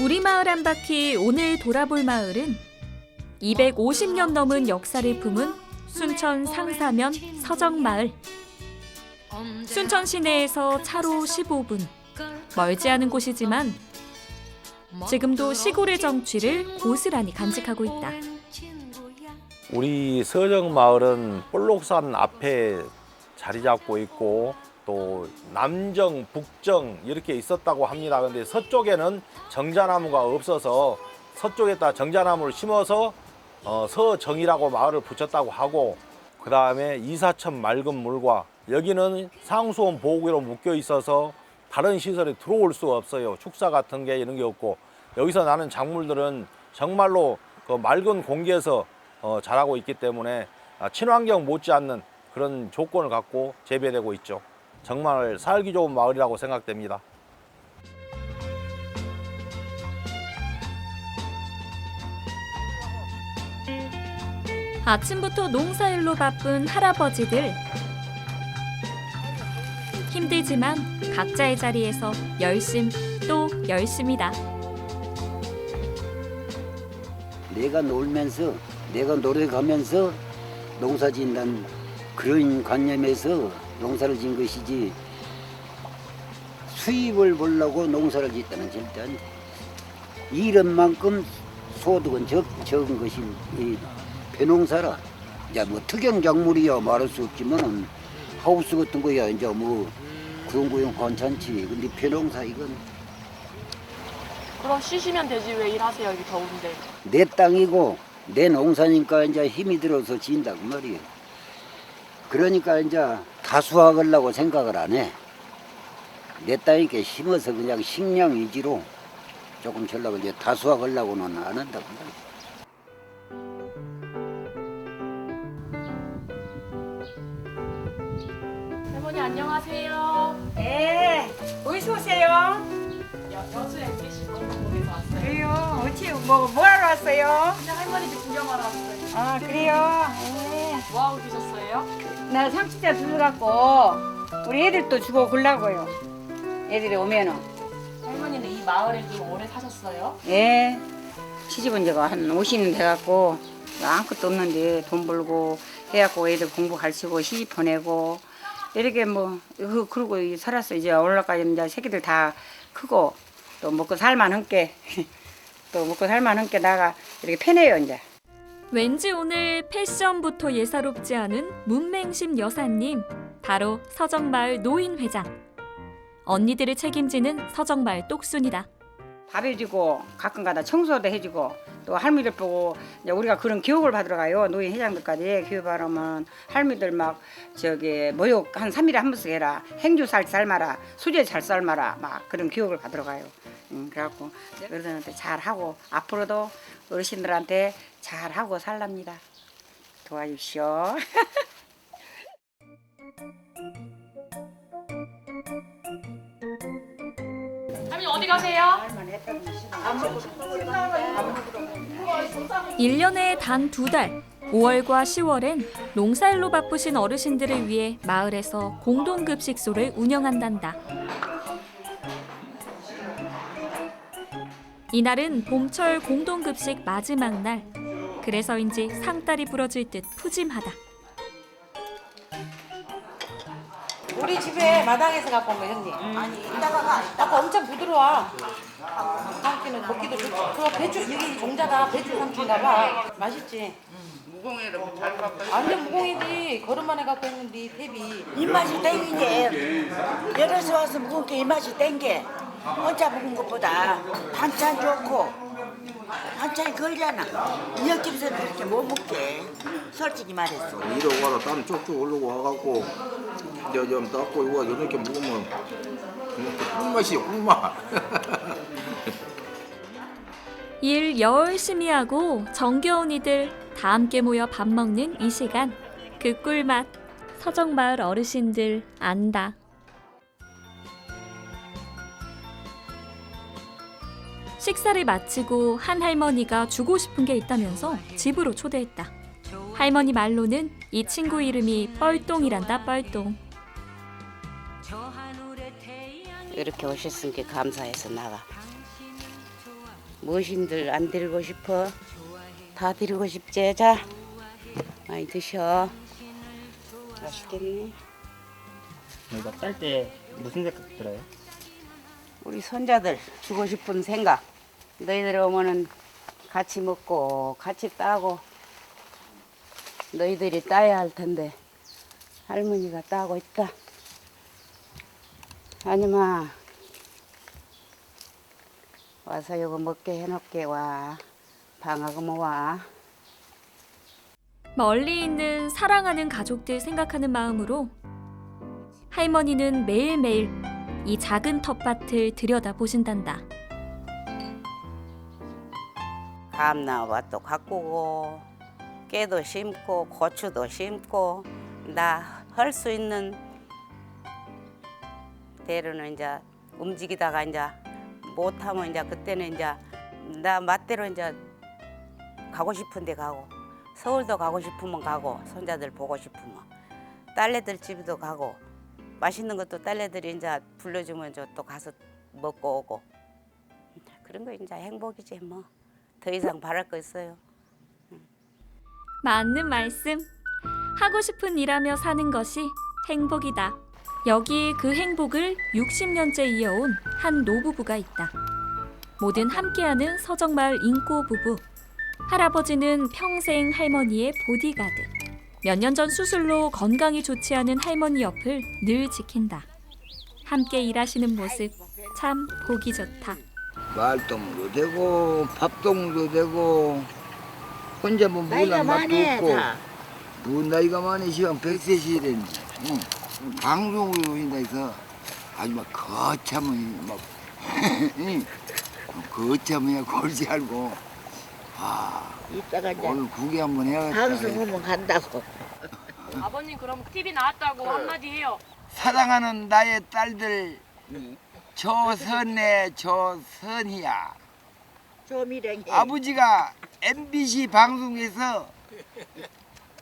우리 마을 한 바퀴 오늘 돌아볼 마을은 250년 넘은 역사를 품은 순천 상사면 서정마을. 순천 시내에서 차로 15분. 멀지 않은 곳이지만 지금도 시골의 정취를 고스란히 간직하고 있다. 우리 서정 마을은 볼록산 앞에 자리 잡고 있고 또 남정, 북정 이렇게 있었다고 합니다. 근데 서쪽에는 정자나무가 없어서 서쪽에다 정자나무를 심어서 어, 서정이라고 마을을 붙였다고 하고 그 다음에 이사천 맑은 물과 여기는 상수원 보호구로 묶여 있어서 다른 시설에 들어올 수가 없어요. 축사 같은 게 이런 게 없고 여기서 나는 작물들은 정말로 그 맑은 공기에서 어, 자라고 있기 때문에 아, 친환경 못지않는 그런 조건을 갖고 재배되고 있죠. 정말 살기 좋은 마을이라고 생각됩니다. 아침부터 농사일로 바쁜 할아버지들. 힘들지만 각자의 자리에서 열심 또 열심이다. 내가 놀면서 내가 노래 가면서 농사 짓는 그런 관념에서 농사를 짓는 것이지 수입을 보려고 농사를 짓다는 절대 안 돼. 이런 만큼 소득은 적, 적은 것이 이 벼농사라. 이제 뭐 특영 작물이야 말할 수 없지만은 하우스 같은 거야 이제 뭐 그런 거야 괜찮지. 근데 벼농사 이건 그럼 쉬시면 되지 왜 일하세요 여기 더운데 내 땅이고 내 농사니까 이제 힘이 들어서 지인다 그 말이에요. 그러니까 이제 다수하려고 생각을 안 해. 내 땅이니까 심어서 그냥 식량 위주로 조금 전라고 이제 다수하려고는 안 한다 그 말이에요. 할머니 안녕하세요 네, 어디서 오세요? 여, 여수 MBC 광고에서 왔어요 그래요. 어찌 뭐 뭐 하러 왔어요? 그냥 할머니 집 구경하러 왔어요 아 그래요. 네. 뭐하고 계셨어요? 나 상추자 들어갖고 우리 애들도 주고 골라고요. 애들이 오면은 할머니는 이 마을에 좀 오래 사셨어요? 예. 시집은 지가 한 50년 돼갖고 아무것도 없는데 돈 벌고 해갖고 애들 공부 가르치고 시집 보내고 이렇게 뭐 그- 그러고 이 살았어 이제 올라까지 이제 새끼들 다 크고 또 먹고 살만 한 게 또 먹고 살만 한 게 나가 이렇게 편해요 이제. 왠지 오늘 패션부터 예사롭지 않은 문맹심 여사님 바로 서정마을 노인회장. 언니들을 책임지는 서정마을 똑순이다. 밥 해주고 가끔가다 청소도 해주고 또 할머니들 보고 이제 우리가 그런 교육을 받으러 가요 노인 회장들까지. 교육 받으면 할머니들 막 저기 모욕 한 3일에 한 번씩 해라. 행주 잘 삶아라. 수제 잘 삶아라. 막 그런 교육을 받으러 가요. 음, 그래갖고 어르신한테 잘하고 앞으로도 어르신들한테 잘하고 살랍니다 도와주시오 할머니 어디 가세요? 1년에 단 두 달 5월과 10월엔 농사일로 바쁘신 어르신들을 위해 마을에서 공동급식소를 운영한단다. 이날은 봄철 공동급식 마지막 날. 그래서인지 상다리 부러질 듯 푸짐하다. 우리 집에 마당에서 갖고 온 거 형님. 아니 이따가가 아까 엄청 부드러워. 상추는 먹기도 좋고. 그거 배추 여기 종자가 배추 상추인가 봐. 맛있지. 무공이라 잘 갖고. 완전 무공이지. 걸음만 해 갖고 했는데 탭이. 입맛이 땡기게 여럿이 와서 묵은 게 입맛이 땡겨 혼자 묵은 것보다 반찬 좋고 반찬이 걸잖아. 이웃집에서 그렇게 못 먹게. 솔직히 말했어 이러고 와서 땀 쪽쪽 올라고 와갖고 이제 좀 닦고 이거 이렇게 먹으면 꿀맛이요 꿀맛. 일 열심히 하고 정겨운 이들 다 함께 모여 밥 먹는 이 시간. 그 꿀맛. 서정마을 어르신들 안다. 식사를 마치고 한 할머니가 주고 싶은 게 있다면서 집으로 초대했다. 할머니 말로는 이 친구 이름이 뻘똥이란다 뻘똥. 이렇게 오셨으니까 감사해서 나가. 무엇인들 안 드리고 싶어? 다 드리고 싶지? 자, 많이 드셔. 맛있겠네. 이거 딸때 무슨 생각 들어요? 우리 손자들 주고 싶은 생각. 너희들 오면은 같이 먹고 같이 따고 너희들이 따야 할 텐데 할머니가 따고 있다. 아니마 와서 이거 먹게 해놓게 와. 방하고 뭐 와. 멀리 있는 사랑하는 가족들 생각하는 마음으로 할머니는 매일매일 이 작은 텃밭을 들여다보신단다. 감나무도 가꾸고 깨도 심고 고추도 심고 나 할 수 있는 대로는 이제 움직이다가 이제 못하면 이제 그때는 이제 나 맛대로 이제 가고 싶은데 가고 서울도 가고 싶으면 가고 손자들 보고 싶으면 딸내들 집도 가고 맛있는 것도 딸내들이 이제 불러주면 저또 가서 먹고 오고 그런 거 이제 행복이지 뭐. 더 이상 바랄 거 있어요. 맞는 말씀. 하고 싶은 일하며 사는 것이 행복이다. 여기 그 행복을 60년째 이어온 한 노부부가 있다. 모든 함께하는 서정마을 인꼬 부부. 할아버지는 평생 할머니의 보디가드. 몇 년 전 수술로 건강이 좋지 않은 할머니 옆을 늘 지킨다. 함께 일하시는 모습 참 보기 좋다. 말동무도 되고 밥동무도 되고 혼자 뭐 나이가 맛도 많네 없고 다. 뭐 나이가 많으시면 백세 시대니 응. 방송으로 인해서 아주 막 거참은 막 응. 거참이야 골지 알고 아 이따가 이제 오늘 구경 한번 해야겠다 방송 보면 간다고. 아버님 그럼 TV 나왔다고 한마디 해요. 사랑하는 나의 딸들 조선의 조선이야 조미령이. 아버지가 MBC 방송에서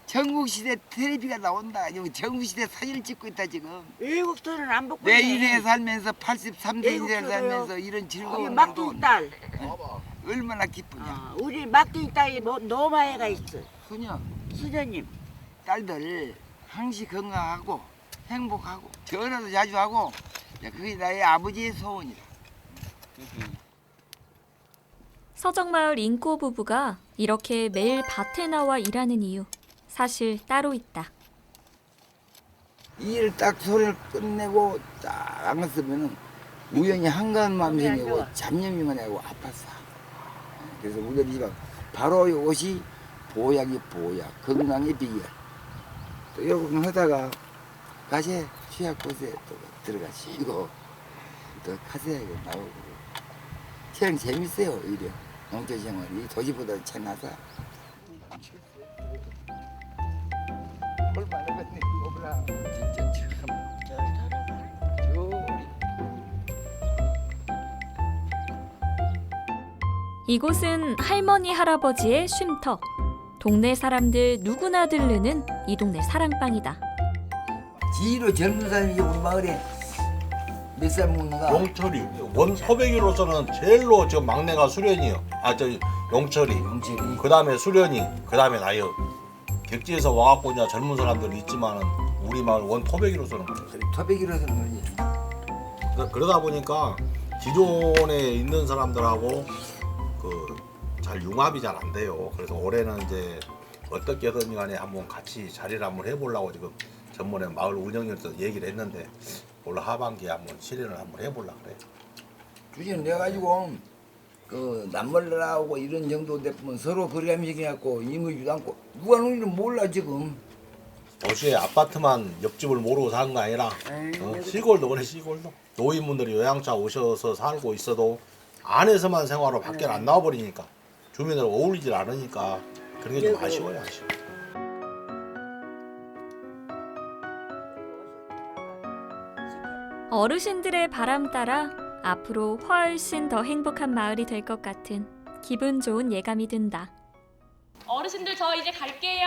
전국시대 텔레비가 나온다. 여기 전국시대 사진을 찍고 있다 지금. 외국 돈은 안 받고. 내 있네. 인생에 살면서 83세 외국 인생을 돈으로. 살면서 이런 즐거운 막둥이 날도 딸. 얼마나 기쁘냐. 어, 우리 막둥이 딸이 뭐 노마에가 있어. 소녀 수녀님. 딸들 항시 건강하고 행복하고 전화도 자주 하고 야, 그게 나의 아버지의 소원이다. 서정마을 인꼬 부부가 이렇게 매일 밭에 나와 일하는 이유 사실 따로 있다. 이 일을 딱 소리를 끝내고 딱 안 갔으면은 우연히 한가한 생기고 잡념이만 하고 아팠어. 그래서 우리 집안 바로 이것이 보약이 보약, 건강의 비결. 또 이러고 하다가 가세 취약 곳에 또 들어가시고 또 가세 나오고. 그냥 재밌어요 오히려 농촌 생활이. 도시보다 채나서. 이곳은 할머니 할아버지의 쉼터. 동네 사람들 누구나 들르는 이 동네 사랑방이다. 지로 젊은 사람이 우리 마을에 몇 살 먹는가? 용철이 원 토백이로서는 제일로 저 막내가 수련이요. 아저 용철이. 영철이. 그 다음에 수련이. 그 다음에 나요. 객지에서 와갖고 이제 젊은 사람들 있지만은 우리 마을 원 토백이로서는 그래. 토백이라서는 그러지. 그러- 그러다 보니까 기존에 있는 사람들하고 그 잘 융합이 잘 안 돼요. 그래서 올해는 이제 어떻게든 간에 한번 같이 자리를 한번 해보려고 지금 전번에 마을 운영위원회에서 얘기를 했는데 올 하반기에 한번 실현을 한번 해보려고 그래. 주진 내 가지고 그 나오고 이런 정도 되면 서로 거리감이 생겨갖고 임의주도 않고 누가 누군지는 몰라 지금. 도시에 아파트만 옆집을 모르고 사는 거 아니라 어, 시골도 그래 시골도 노인분들이 요양차 오셔서 살고 있어도 안에서만 생활하고 밖에 안 나와버리니까 주민들하고 어울리질 않으니까 그런 게 좀 아쉬워요 아쉬워. 어르신들의 바람 따라 앞으로 훨씬 더 행복한 마을이 될 것 같은 기분 좋은 예감이 든다. 어르신들 저 이제 갈게요.